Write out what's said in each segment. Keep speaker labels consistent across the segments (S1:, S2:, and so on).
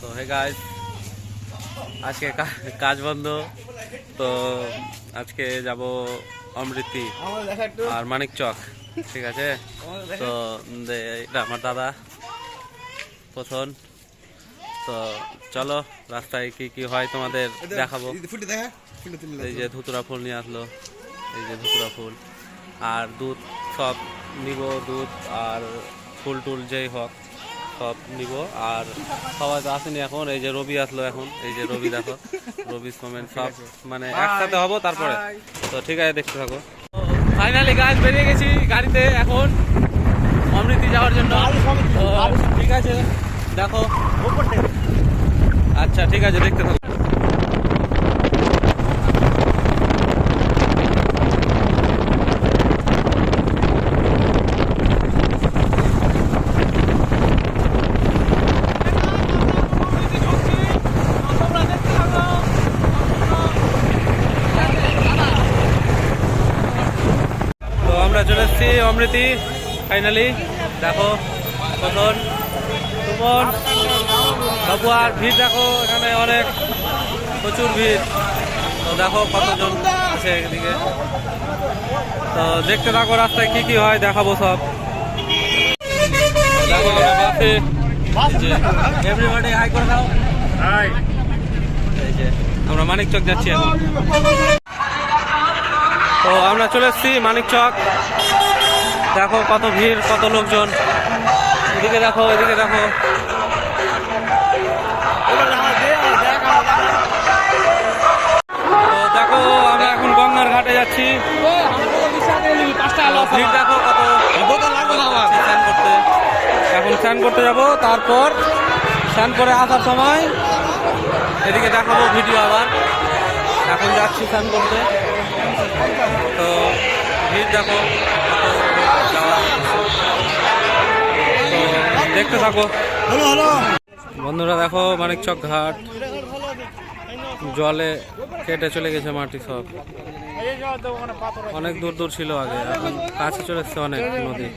S1: তো hey guys আজকে কাজ বন্ধ তো আজকে যাব অমৃতি আর মানিক চক ঠিক আছে? তো এটা আমার দাদা প্রথম। তো চলো রাস্তায় কি কি হয় তোমাদের দেখাবো। এই যে ধুতুরা ফুল নিয়ে আসলো এই যে ধুতুরা ফুল। আর দুধ সব নিব দুধ আর ফুল টুল যেই হোক। সব নিব। আর সবাই তো আসেনি এখন এই যে রবি আসলো এখন এই যে রবি দেখো রবি সোমেন সব মানে একসাথে হব তারপরে। তো ঠিক আছে দেখতে থাকো। ফাইনালি গাছ বেরিয়ে গেছি গাড়িতে এখন অমৃতি যাওয়ার জন্য। ঠিক আছে দেখো। আচ্ছা ঠিক আছে দেখতে থাকো তো আমরা চলে এসেছি অমৃতি ফাইনালি দেখো কখন সুমন বাবু আর ভিড় দেখো এখানে অনেক প্রচুর ভিড়। তো দেখো কতজন আছে এদিকে। তো দেখতে থাকো রাস্তায় কি কি হয় দেখাবো সব। দেখো আমরা বাসে এভরিবডি হাই করে দাও। এই আমরা মানিক চক যাচ্ছি এখন। তো আমরা চলে এসেছি মানিক চক দেখো কত ভিড়, কত লোকজন। এদিকে দেখো এদিকে দেখো। দেখো, আমরা এখন গঙ্গার ঘাটে যাচ্ছি। ভিড় দেখো কত। স্নান করতে। এখন স্নান করতে যাব, তারপর স্নান করে আসার সময় এদিকে দেখাবো ভিডিও আবার। এখন যাচ্ছি স্নান করতে। তো ভিড় দেখো। দেখতে থাকো। বন্ধুরা দেখো মানিকচক ঘাট। জলে কেটে চলে গেছে মাটি সব। অনেক দূর দূর ছিল আগে এখন কাছে চলে এসছে অনেক নদী।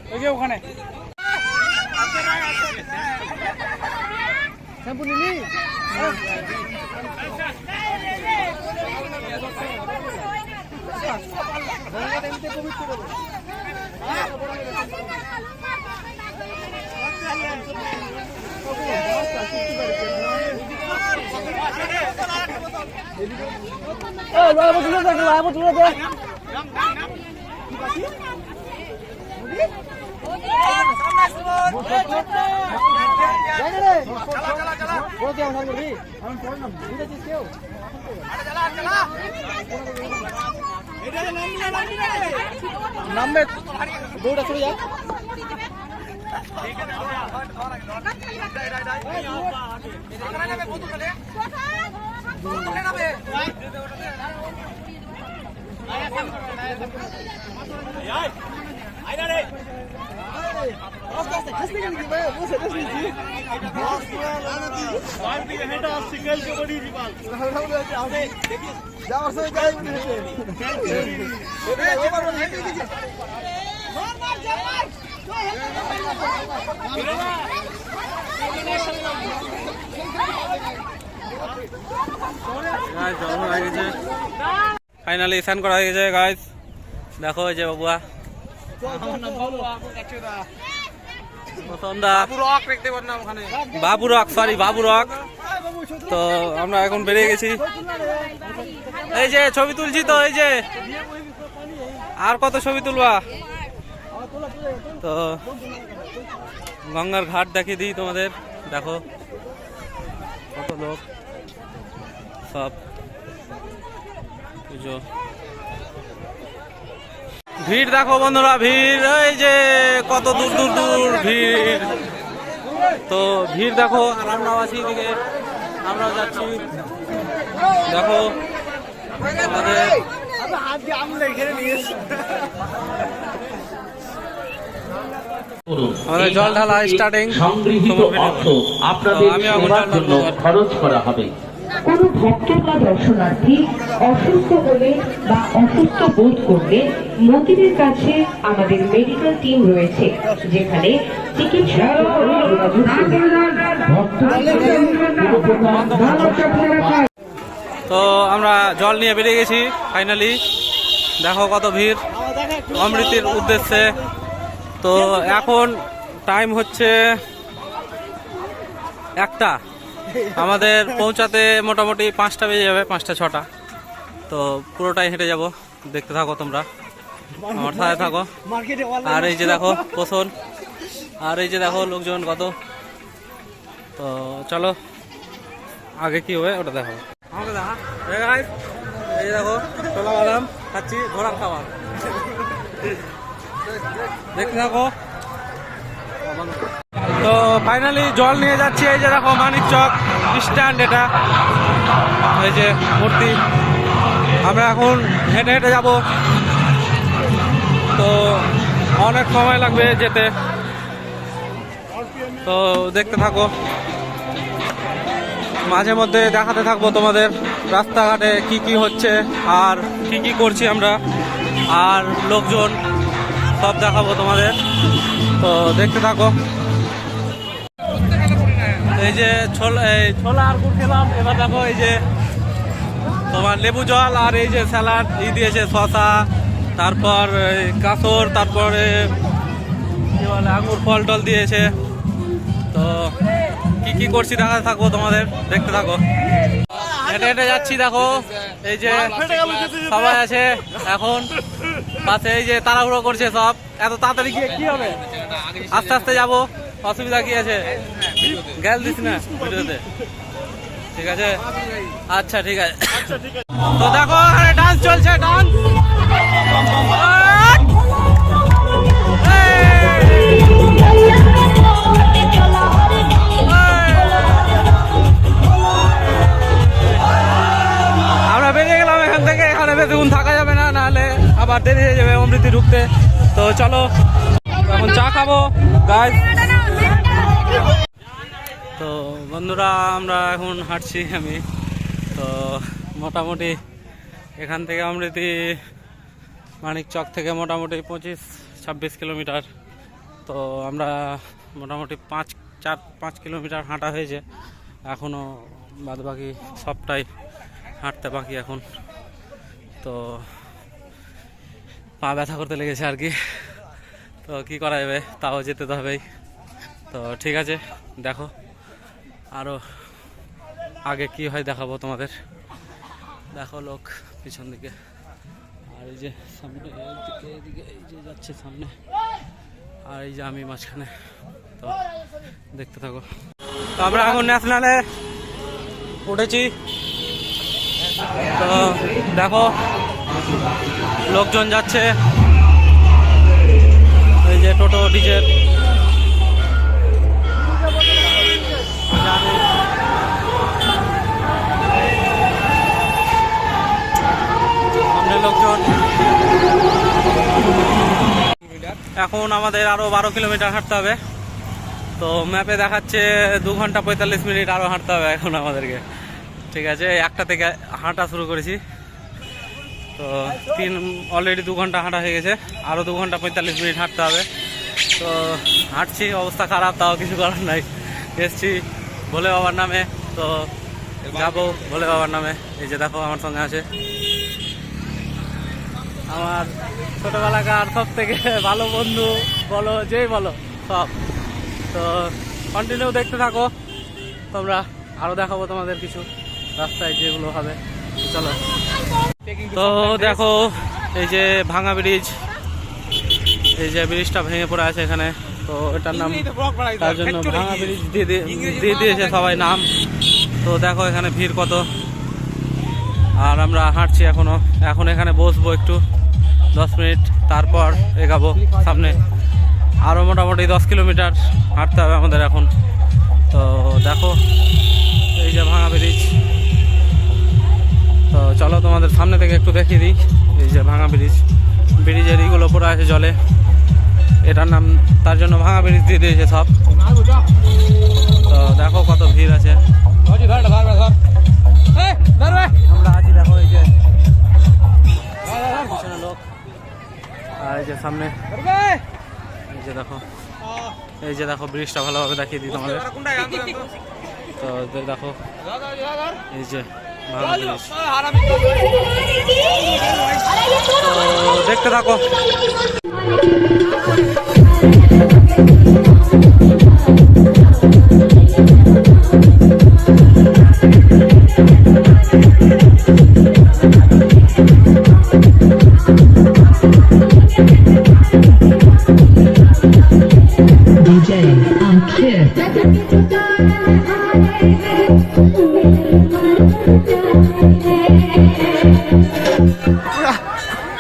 S2: নামবে দৌড়া চলে যা যাওয়ার সময় গাড়ি উঠে
S1: ফাইনালি স্নান করা হয়ে গেছে গাইস দেখো যে বাবুয়া। বাবু রক সরি বাবু রক। তো আমরা এখন বেরিয়ে গেছি। এই যে ছবি তুলছি তো, এই যে। আর কত ছবি তুলবা? তো গঙ্গার ঘাট দেখিয়ে দিই তোমাদের। দেখো। কত লোক। সব। পুজো। ভিড় দেখো বন্ধুরা, ভিড়। এই যে কত দূর দূর দূর ভিড়। তো ভিড় দেখো আর আমরাও আছি এদিকে আমরাও যাচ্ছি দেখো আমাদের আমাদের জল ঢালা স্টার্টিং
S3: সংগৃহীত অর্থ আপনাদের
S1: তো
S3: সেবার জন্য খরচ করা হবে।
S4: কোনো ভক্ত বা দর্শনার্থী অসুস্থ হলে বা অসুস্থ বোধ করলে মন্দিরের কাছে আমাদের মেডিকেল টিম রয়েছে যেখানে চিকিৎসা
S1: তো আমরা জল নিয়ে বেরিয়ে গেছি ফাইনালি দেখো কত ভিড়। অমৃতির উদ্দেশ্যে তো এখন টাইম হচ্ছে একটা। আমাদের পৌঁছাতে মোটামুটি পাঁচটা বেজে যাবে, পাঁচটা, ছটা। তো পুরোটাই হেঁটে যাব। দেখতে থাকো তোমরা। আমার সাথে থাকো। আর এই যে দেখো পোষণ আর এই যে দেখো, লোকজন কত। তো চলো, আগে কি হবে ওটা দেখো। এই দেখো বাদাম খাচ্ছি, ঘোড়ার খাবার। দেখতে থাকো। তো ফাইনালি জল নিয়ে যাচ্ছি, এই যে দেখো মানিক চক স্ট্যান্ড এটা। এই যে মূর্তি। আমরা এখন হেঁটে হেঁটে যাব। তো অনেক সময় লাগবে যেতে। তো দেখতে থাকো। মাঝে মধ্যে দেখাতে থাকব তোমাদের রাস্তাঘাটে কি কি হচ্ছে আর কি কি করছি আমরা। আর লোকজন। সব দেখাবো তোমাদের। তো দেখতে থাকো। এই যে ছোলা এই ছোলা আর গুড় খেলাম। এবার দেখো এই যে তোমার লেবু জল আর এই যে স্যালাড ই দিয়েছে শশা তারপর এই কাঁচর তারপরে কি বলে আঙুর ফল টল দিয়েছে। তো কি কি করছি দেখা থাকব তোমাদের দেখতে থাকো। হেঁটে হেঁটে যাচ্ছি দেখো। এই যে সবাই আছে এখন। পাশে এই যে তাড়াহুড়ো করছে সব। এত তাড়াতাড়ি গিয়ে কি হবে? আস্তে আস্তে যাব, অসুবিধা কি আছে? গেল দিস না ঠিক আছে? আচ্ছা ঠিক আছে। তো দেখো ডান্স চলছে ডান্স বন্ধুরা আমরা এখন হাঁটছি আমি, তো মোটামুটি এখান থেকে অমৃতি মানিক চক থেকে মোটামুটি পঁচিশ, ছাব্বিশ কিলোমিটার, তো আমরা মোটামুটি পাঁচ, চার, পাঁচ কিলোমিটার হাঁটা হয়েছে এখনও বাদ বাকি সবটাই হাঁটতে বাকি এখন, তো পা ব্যথা করতে লেগেছে আর কি, তো কি করা যাবে, তাও যেতে তো হবেই, তো ঠিক আছে, দেখো। আরও আগে কি হয় দেখাবো তোমাদের? দেখো লোক পিছন দিকে। আর এই যে সামনে এদিকে এদিকে এই যে যাচ্ছে সামনে। আর এই যে আমি মাঝখানে। তো দেখতে থাকো। তো আমরা এখন ন্যাশনালে উঠেছি। তো দেখো, লোকজন যাচ্ছে। এই যে টোটো, ডিজেল। লোকজন। এখন আমাদের আরও বারো কিলোমিটার হাঁটতে হবে। তো ম্যাপে দেখাচ্ছে দু ঘণ্টা পঁয়তাল্লিশ মিনিট আরও হাঁটতে হবে এখন আমাদেরকে। ঠিক আছে, একটা থেকে হাঁটা শুরু করেছি। তো তিন অলরেডি দু ঘণ্টা হাঁটা হয়ে গেছে। আরও দু ঘণ্টা পঁয়তাল্লিশ মিনিট হাঁটতে হবে। তো হাঁটছি, অবস্থা খারাপ, তাও কিছু করার নাই। এসছি ভোলে বাবার নামে। তো যাব ভোলে বাবার নামে। এই যে দেখো, আমার সঙ্গে আছে। আমার ছোটবেলাকার সব থেকে ভালো বন্ধু বলো যেই বলো সব। তো কন্টিনিউ দেখতে থাকো। তোমরা আরও দেখাবো তোমাদের কিছু রাস্তায় যেগুলো হবে। চলো। তো দেখো এই যে ভাঙা ব্রিজ এই যে ব্রিজটা ভেঙে পড়ে আছে এখানে। তো এটার নাম তার জন্য ভাঙা ব্রিজ দিয়ে দিয়ে- দিয়ে দিয়েছে সবাই নাম। তো দেখো এখানে ভিড় কত। আর আমরা হাঁটছি এখনও। এখন এখানে বসবো একটু। দশ মিনিট তারপর এগাবো সামনে। আরও মোটামুটি দশ কিলোমিটার হাঁটতে হবে আমাদের এখন। তো দেখো এই যে ভাঙা ব্রিজ। তো চলো তোমাদের সামনে থেকে একটু দেখিয়ে দিই এই যে ভাঙা ব্রিজ। ব্রিজের ইগুলো পড়ে আছে জলে। এটার নাম তার জন্য ভাঙা ব্রিজ দিয়ে দিয়েছে সব। তো দেখো কত ভিড় আছে। আমরা আছি দেখো এই যে। লোক। আর এই যে সামনে এই যে দেখো, এই যে দেখো, ব্রিজটা ভালোভাবে দেখিয়ে দিই তোমাদের। তো দেখো, এই যে ভালো দেখতে থাকো।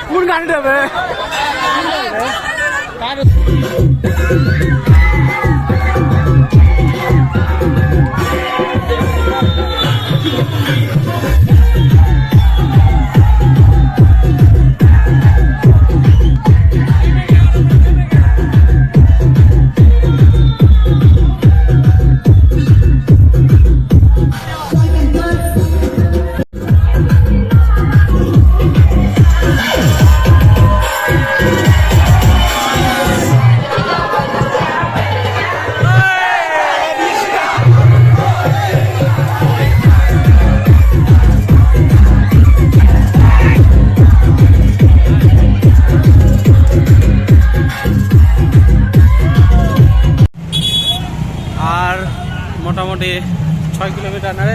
S2: কোন গানটা বে
S1: আর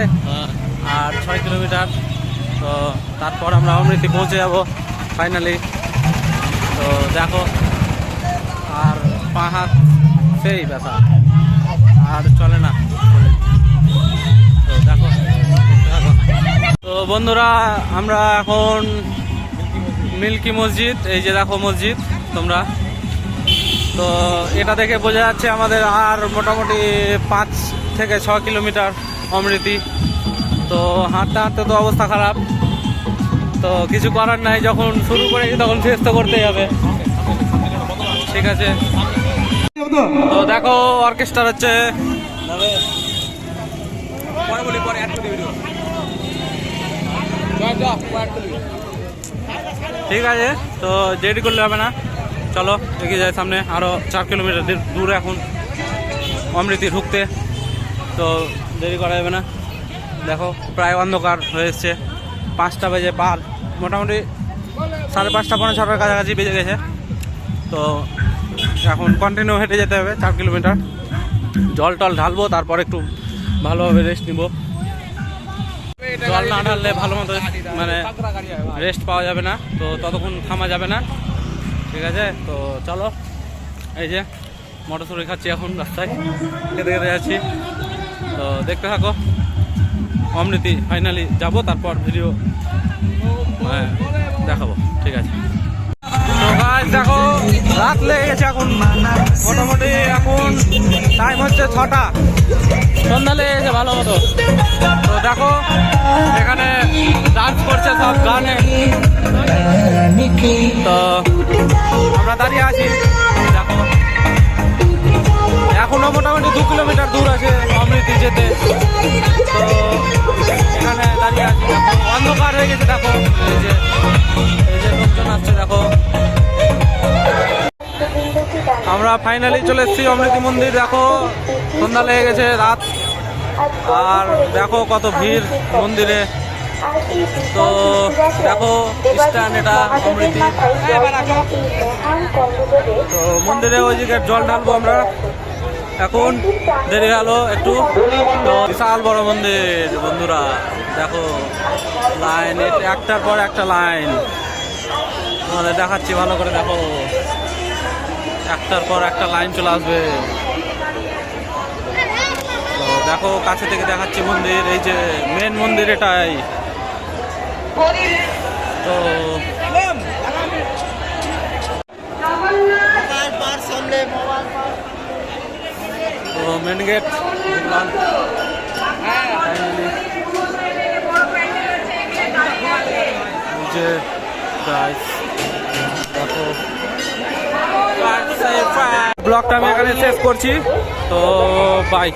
S1: কিলোমিটার আর ছয় কিলোমিটার। তো তারপর আমরা অমৃতি পৌঁছে যাব ফাইনালি তো দেখো আর পা হাত সেই ব্যথা। আর চলে না। তো দেখো। তো বন্ধুরা আমরা এখন মিল্কি মসজিদ এই যে দেখো মসজিদ তোমরা। তো এটা দেখে বোঝা যাচ্ছে আমাদের আর মোটামুটি পাঁচ থেকে ছ কিলোমিটার অমৃতি। তো হাঁটতে হাঁটতে তো অবস্থা খারাপ। তো কিছু করার নাই, যখন শুরু করেছি তখন শেষ তো করতেই হবে। ঠিক আছে। তো দেখো অর্কেস্ট্রা হচ্ছে। ঠিক আছে, তো দেরি করলে হবে না। চলো, এগিয়ে যায় সামনে। আরও চার কিলোমিটার দূর- দূর এখন অমৃতি ঢুকতে। তো দেরি করা যাবে না। দেখো, প্রায় অন্ধকার হয়ে এসছে। পাঁচটা বেজে পার, মোটামুটি সাড়ে পাঁচটা পনেরো ছটার কাছাকাছি বেজে গেছে। তো এখন কন্টিনিউ হেঁটে যেতে হবে চার কিলোমিটার জল টল ঢালবো, তারপর একটু ভালোভাবে রেস্ট নিব। জল না ঢাললে ভালো মতো মানে রেস্ট পাওয়া যাবে না। তো ততক্ষণ থামা যাবে না। ঠিক আছে? তো চলো, এই যে, মটরশুটি খাচ্ছি এখন রাস্তায়। খেতে খেতে যাচ্ছি। তো দেখতে থাকো। অমৃতি ফাইনালি যাব, তারপর ভিডিও হ্যাঁ দেখাবো। ঠিক আছে। দেখো, রাত লেগে গেছে এখন। মোটামুটি এখন টাইম হচ্ছে ছটা। সন্ধ্যা লেগে গেছে ভালো মতো। তো দেখো, এখানে ডান্স করছে সব গানে। তো আমরা দাঁড়িয়ে আছি। দেখো। এখনও মোটামুটি দু কিলোমিটার দূর আছে। যেতে। তো এখানে দাঁড়িয়ে আছি দেখো অন্ধকার হয়ে গেছে দেখো। এই যে এই যে লোকজন আসছে দেখো। আমরা ফাইনালি চলে এসেছি অমৃতি মন্দির দেখো। সন্ধ্যা লেগে গেছে রাত। আর দেখো কত ভিড় মন্দিরে। তো দেখো স্ট্যান্ড এটা অমৃতি। তো মন্দিরে ওই দিকে জল ঢালবো আমরা। এখন দেরি হলো একটু। বিশাল বড় মন্দির, বন্ধুরা, দেখো, লাইন একটার পর একটা লাইন। তোমাদের দেখাচ্ছি, ভালো করে দেখো। একটার পর একটা লাইন চলে আসবে। দেখো, কাছে থেকে দেখাচ্ছি মন্দির, এই যে মেন মন্দির এটাই। তো তো মেন গেট ঢুকলাম যে দেখো ব্লগটা আমি এখানে শেষ করছি। তো বাই